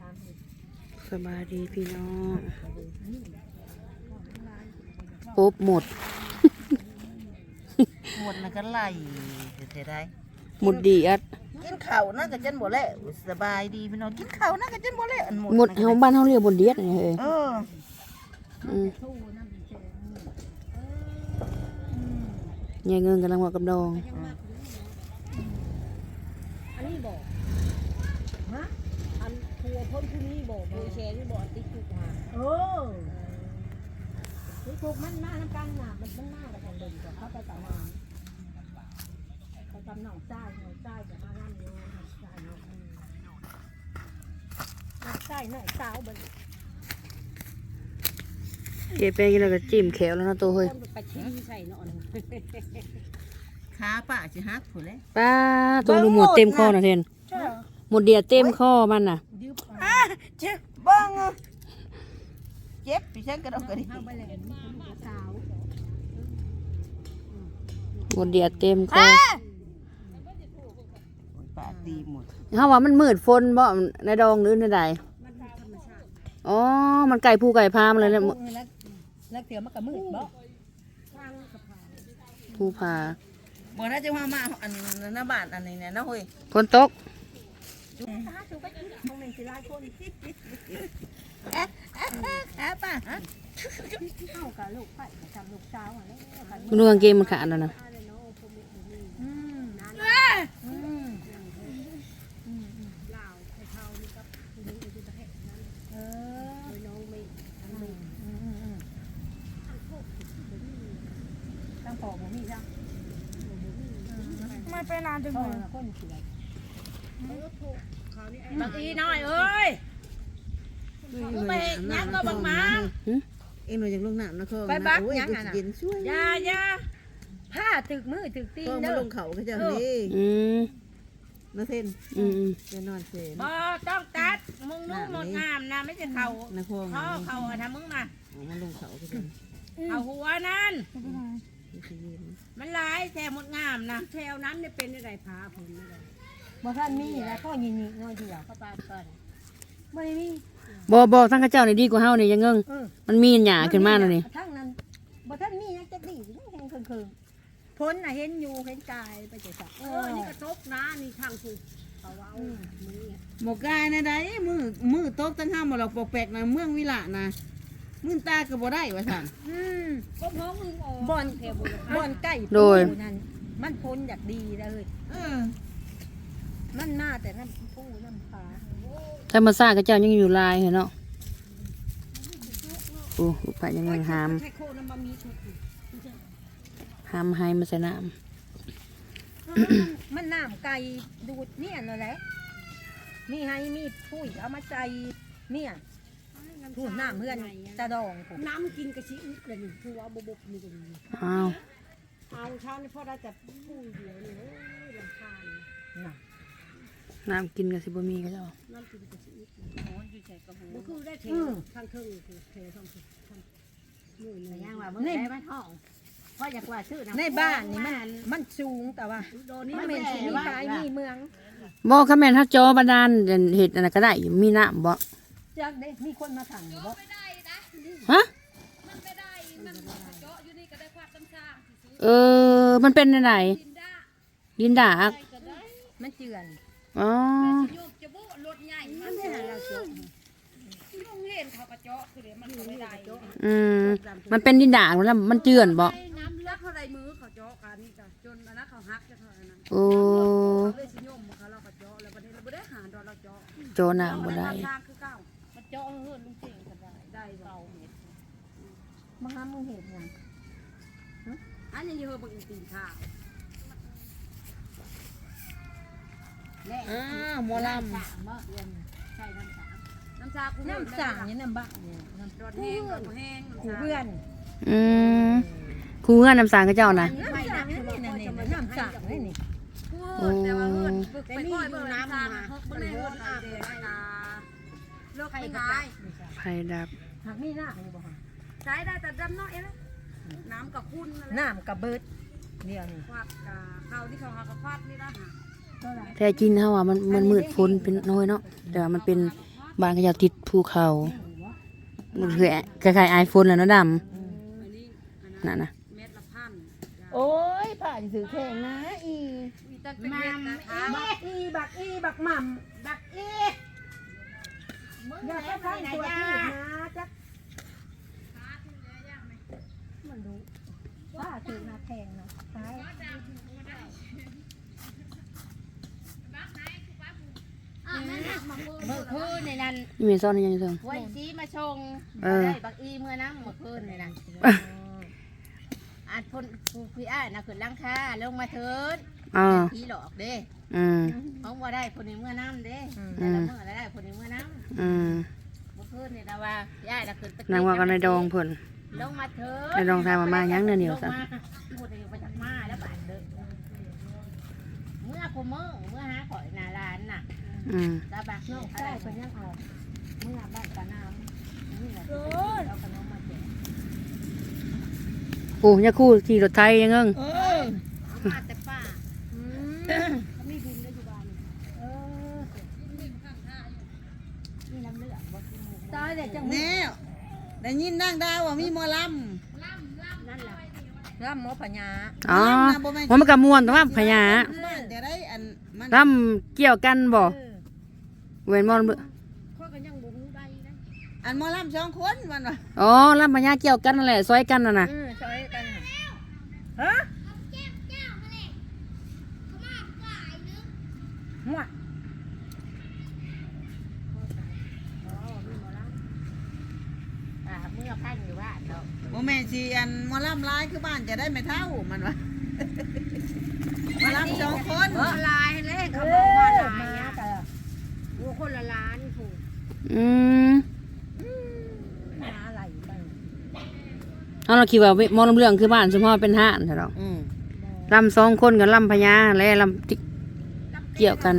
ตามที่สบายดีพี่น้องปุ๊บหมด หมดนะก็ไล่เท่ได้หมดดีอัดกินข้าวนะก็จนบ่แล้วสบายดีพี่น้องกินข้าวนะก็จนบ่แล้วอันหมดหมดเฮาบ้านเฮาเรียกบนเดียดนี่เฮ้ยเอออืมสู้นั่นเจอยายเงินกำลังว่ากับดอง อันนี้บอกฮะอัน ครัวพ้นผู้นี้บอกผู้แชร์นี่บอกติ๊กถูกมาเออติ๊กถูกมันมาน้ำกันน่ะมันมันมาแต่กันเดินกับเขาไปต่อมาไปตำหนองใต้หนองใต้จะมาล่ำอยู่หนองใต้เนาะหนองใต้หนองสาวบนเก็บไปกินแล้วก็จิ้มแขวแล้วนะตัวเฮ้ยคนไปชี้ใส่เนาะขาป้าสิฮักพุ่นแหละป้าตัวลูกหมดเต็มคอนะเทนหมดเดียดเต็มคอมันน่ะยืบอะ เจ็บบ้างอะเจ็บพี่ฉันก็ต้องกระดิกเข้าไปเลยสาวหมดเดียดเต็มคอป้าตีหมดเฮาว่ามันมืดฝนบ่ในดองหรือในใดมันธรรมชาติอ๋อ มันไก่ผู้ไก่พามเลยแหละแล้วแล้วเดี๋ยวมันก็มืดบ่ทางสะพานผู้พาบ่น่าจะว่ามาอันหน้าบ้านอันนี้เนี่ยนะเฮ้ยฝนตก ถ้าสูงไปตรงนี้สิหลายคนขาป้าฮะเข้ากับลูกไผ่กับลูกสาวอะไรกันมันดูกางเกงมันขาดแล้วนะไรเนาะผมมีอืมนั่นอืมอืมลาไอ้เท่านี่กับทีนี้ไอ้ที่ประเทศนั้นเออน้องไม่เป็นานจังเลย บางอีน้อยเอ้ยมึงไปยังก็บังมา เอ็งเราจากลงน้ำนะคอไปบักโอ้ยยังกูอะสิน่ะ เย็นช่วยอย่าอย่าผ้าถึกมือถึกตีนก็มาเด้อลงเขาเขาจะนี่อืมนะเส้นอืมอืมจะนอนเสนบ่ต้องตัดมึงนุ่งหมดงามนะไม่ใช่เขานะคอเขาเขาอะทำมึงน่ะมาลงเขาเขาจะเอาหัวนั่นนี่สิเย็นมันหลายแถมหมดงามนะแถวนั้นเนี่ยเป็นอะไรพาผมอะไร บ่ท่านมีแล้วก็ยิงๆน้อยเดียวเข้าไปก่อนไม่มี บ่บ่ทั้งกระเจ้านี่ดีกว่าเฮานี่ยังเงิงเออ มันมีหญ้าขึ้นมาแล้วนี่ทั้งนั้นบ่ท่านมีนะจักดียังแข็งเคิงๆพ้นน่ะเห็นอยู่เห็นกายไปจังซั่นเออนี่กระทบนะนี่ทางถูกเขาว่าเอามือหมกกายนะได้มือมือโต๊ะตั้งห้ามมาเราปกแปลกนะเมืองวิละนะมือตาก็บ่ได้ว่าสั่นอืมก็พ้องอึงออกบ่อนแถวบุรีบ่อนใกล้โดยปูนั่นมันพ้นอยากดีเลยเออ มันมาแต่น้ำปูน้ำปลาธรรมชาติกระเจ้ายังอยู่ลายเหรอเนาะโอ้ลูกไผ่ยังเงิงหามใช้โคน้ำมันมีถูกหามให้มาใส่น้มันน้ำไก่ดูดเนี่ยนั่นแหละมีให้มีผู้เอามาใจเนี่ยผู้น้ำเพื่อนตะดองผมน้ำกินกระชิอึกเลยนี่คือว่าบบๆนี่ก็มีำอ้าว เอาเช้านี่พ่อได้แต่พูดเดียวเลยเอ้ยลำคาญ น่ะ น้ำกินกับสิบ่มีกระเจ้าน้ำกินกระชิอึกโอ้ยอยู่ใจกระหูมันคือได้เททางเทิงคือเททางเทิงทางมือนี่ย่าย่างงว่าว่ามึมึงงได้ได้ไหมไหมท้องพ่ออยากว่าชื่อในบ้านนี่มันมันสูงแต่ว่าโดนนี่มันไม่เป็นเห็สีนมีว่าขายมีเมืองบ่คำแม่นถ้าจอบาดาลเห็ดอันนั้นก็ได้อยู่มีน้ำบ่จากได้มีคนมาถังอยู่บ่ฮะเออ มันเป็นอะไรดินดากมันเจือน อ๋อจะบุรถใหญ่มันไม่หันเราเจาะลุงเห็นเขากระเจาะคือเดี๋ยวมันก็ไม่ได้อืมมันเป็นดินดากแล้วมันเจือนบ่น้ำเลือดเขาไรมือเขาเจาะกันนี่จ้ะจนอันนั้นเขาหักจะเท่านั้นโอ้เลยสิโยมเขาเรากระเจาะแล้วประเดี๋ยวเราไม่ได้หาดอกเราเจาะโจน้ำบ่ได้ทางคือเก่ามันเจาะเฮือนลุงเก่งก็ได้ได้เบาเม็ดมาหามึงเห็นยังอันนี้เฮือบางตีนข้าว อ้าวหมอลสามเมื่อเดือนใช่น้ำสามน้ำชาคูน้ำสั่งนี่น้ำบ้านเนี่ยน้ำรถแห้งรถแห้งขู่เพื่อนอืมครูเงื่อนน้ำสางกับเจ้านะน้ำสั่งนี่นี่นี่น้ำสั่งนี่นี่แต่ว่าเฮือนฝึกไปค่อยเบิ่งน้ำมาเบิ่งในเฮือนอาบเลยนะเลิกไม่ได้ไฟดับ หากมีหน้าอยู่บ่ฮะใช้ได้แต่ดำน้อยนะน้ำกับคุณน้ำกับเบิดเดียวนี่ ควาดกับข้าวที่เขาหากระควาดนี่นะอ แท้จริงนะว่ามันมันมืดฝนเป็นน้อยเนาะแต่ว่ามันเป็นบ้านเขาจะติดภูเขามันคือคล้ายๆไอโฟนแหล้วเนาะดำนั่นนะเม็ดละพันโอ้ยผ่านสื่อแข่งนะอีมีตั้งเป็นเม็ดนะคะบักอีบักอีบักหม่ำบักอีอย่าไปฟังตัวที่นะจักมันดูว่าถือมาแพงนะใช่ เมื่อคืนในนั้นนี่เมซอนยังอยู่เทิง ไว้ซีมาชงเออ ได้บักอีเมื่อน้ำเมื่อคืนในนั้นอาจพนผู้พี่อ้ายนะขึ้นหลังคาลงมาเถิดอ่าผีหลอกเด้อืมของว่าได้คนนี้เมื่อน้ำเด้แต่ละเมื่อได้คนนี้เมื่อน้ำอืมเมื่อคืนนี่นะว่าพี่อ้ายนะขึ้นไปนางว่ากันในดองเพิ่น ลงมาเถิดในดองทายมามายังเนื้อเหนียวซะ ลงมาพูดเองไปจากมาแล้วบาดเด้อเมื่อกูเมื่อเมื่อหาข่อยหนาร้านน่ะ อืมตาบักน้น้อองงใช่ใช่คนยังเอาเมื่อบ้านตาน้ำนี่แหละเอาขนมมาแจกโอ้ยาคู่ขี่รถไทยยังเงิงเออเอามาแต่ป้าเขามีดินได้อยู่บ้านเออนี่น้ำเลือดบ่กินหมูตายแต่จังแน่ได้ยินนั่งดาวว่ามีหมอลนั่นแหละร่ำหมอพญาอ๋อว่ามันกระมวนแต่ว่าพญาำบ้านจะได้อันมัน ร่ำเกี่ยวกันบ่เว้นมอนเบิ่ข้อยก็ยังบ่รู้ได้นะอันหมอลำสองคนมันวะอ๋อร่ำพญาเกี่ยวกันนั่นแหละซอยกันน่ะนะเออช่วยกันน่ะฮะหัวอ่าเมื่อพันอยู่บ้านเนาะโมแม่นสิอันหมอลำร้ายคือบ้านจะได้ไม่เท่ามันวะหมอลำสองคนละลายเลยเขาบอกว่าลายอะดูคน ละล้านถูกอืมมาอะไรไปเอาเราคิดว่าเว้ยมองเรื่องคือบ้านสมพอเป็นห้านใช่หรออืมลำสองคนกับลำพญาและลำที่ เกี่ยวกัน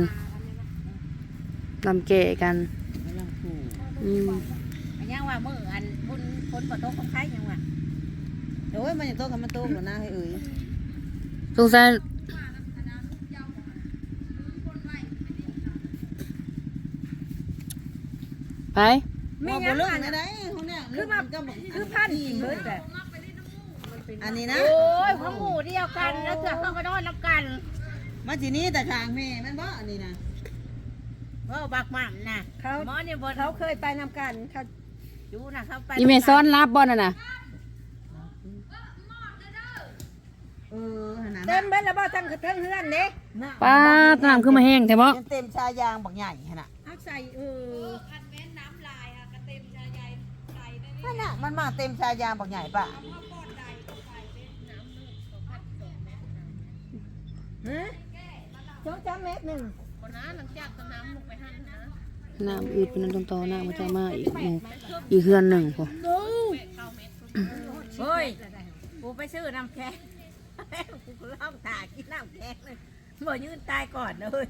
ลำแก่กันหมอลำคู่อืมอันยังว่ามื่ออันบุญคนปะโตของใครยังว่าโอ้ยมันยังโตกับมันโตกว่านะเฮ้ยเอ้ยสงสัย ไปไม่บอกยังเรื่องอันไม่ได้เขาเนี่ยคือมาก็บอกคือพันจริงเลยแต่อันนี้นะ โอ้ยของหมู่เดียวกัน แล้วเสือเข้าก็นอนน้ำกัน มาทีนี้แต่ข้างแม่มันบ่อันนี้นะว่าบักหม่ำน่ะเขาหมอเนี่ยบนเขาเคยไปนำกันเขาอยู่นะเขาไปอีเมซ้อนรับบอลน่ะนะเออขนาดเต็มเบ็ดแล้วบ่ทั้งทั้งเฮือนเด้ป้าตามขึ้นมาแห้งแท้บ่เต็มชายางบักใหญ่ขนาดเอาใส่เออ นั่นน่ะ มันมาเต็มชายางบักใหญ่ป่ะฮะสองสามเมตรหนึ่งคนนั้นหลังจากต้นน้ำลงไปหั่นนะน้ำอืดเป็นน้ำตรงต่อน้ำมันจะมาอีกหมู่อีกเฮือนหนึ่งพอเฮ้ยกูไปซื้อน้ำแข็งกูก็ล่องตากินน้ำแข็งเลยบ่ยืนตายก่อนเลย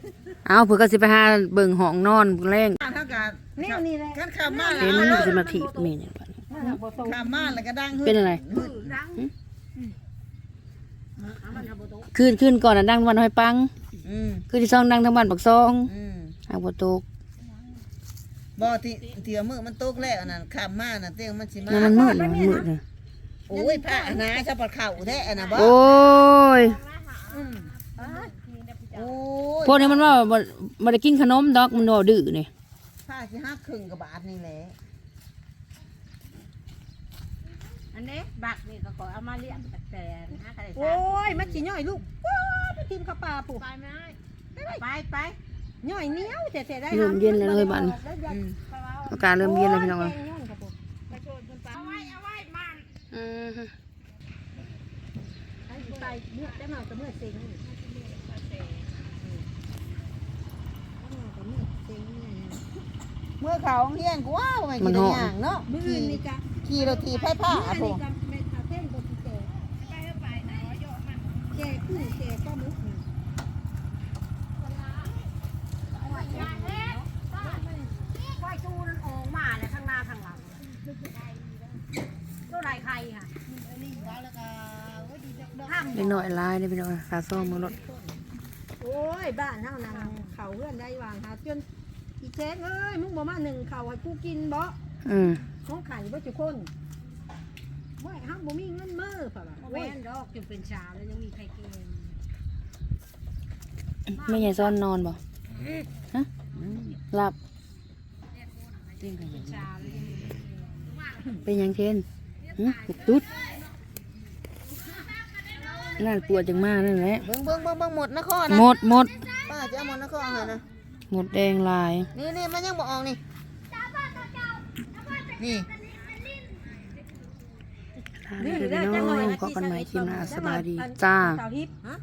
เอาเพื่อก็สิไปหาเบิ่งห้องนอนแรงเท่ากับแนวนี้แหละกันขามมาเห็นมันก็สิมาถีบเมนอย่างนั้นนั่นน่ะบ่ตรง ขามมาแล้วก็ดังเป็นอะไรดังคืนคืนก่อนน่ะดังวันห้อยปังอืมคืนที่สองดังทั้งบ้านปักซองอืมหาบ่ตกบ่ที่ที่เอามือมันตกแล้วนั่นขามมาน่ะเตียงมันสิมานั่นมันมืดเลยมันมืดเลยโอ้ยผ้านะชะปัดเข่าแท้อันน่ะบ่โอ้ยโอ้ยพวกนี้มันว่าบ่บ่ได้กินขนมดอกมันบ่ดื้อนี่ผ้าสิหักครึ่งกับบาทนี่แหละ อันนี้บักนี่ก็ขอเอามาเลี้ยงแต่แต่นะใครโอ้ยมันสิย่อยลูกว้าไปทีมข้าวปลาปุ๊ไปไหมไปไปย่อยเหนี้ยวแต่แต่ได้เริ่มเย็นแล้วเฮ้ยบ้านอืมอากาศเริ่มเย็นแล้วพี่น้องเอ้ยไปโชนคนไปเอาไว้เอาไว้มันอืมไปเมื่อได้มาก็เมื่อเซ็งนี่ก็เมื่อเซ็งนี่ เมื่อเขาเฮียนกูว้าวมันกินได้ย่างเนาะมื้อขี่นี่ก็ขี่รถถีบไผ่ผ้ามื้อพวนี่กก็แม่คาเฟ่นบ่สิแก่ไปเถอะไปไหนเยอะมันแก่ขึ้นแก่ก็มุกนี่ไฟจูนออกมาเลยข้างหน้าข้างหลังตัวไหนใครค่ะห้ามเล็กน้อยหลายเด้อพี่น้องเอ้ยขาซ่อมมือรถโอ้โอ้ยบ้านเฮานั่งเขาเพื่อนได้วางหาจน อีแจ้งเอ้ยมึงบ่มาหนึ่งเขาให้กูกินบ่อืมของไข่บ่จุคนบ่ให้เฮาบ่มีเงินมือเปล่าเว้เว้นยดอกจนเป็นชาแล้วยังมีใครเกณฑ์แม่ใหญ่ซ้อนนอนบ่ฮะหลับชาแล้วยังมีเป็นหยังเช่นหึปุกตุ๊ดนั่นปวดจังมากนั่นแหละเบิ่งเบิ่งเบิ่งเบิ่งหมดนครนะหมดหมดป้าจะเอาหมดนครให้นะ หมดแดงลาย นี่นี่มันยังบ่ออกนี่ นี่นี่คือพี่น้องพบกันใหม่คลิปหน้าสบายดีจ้าสาวฮิปฮะ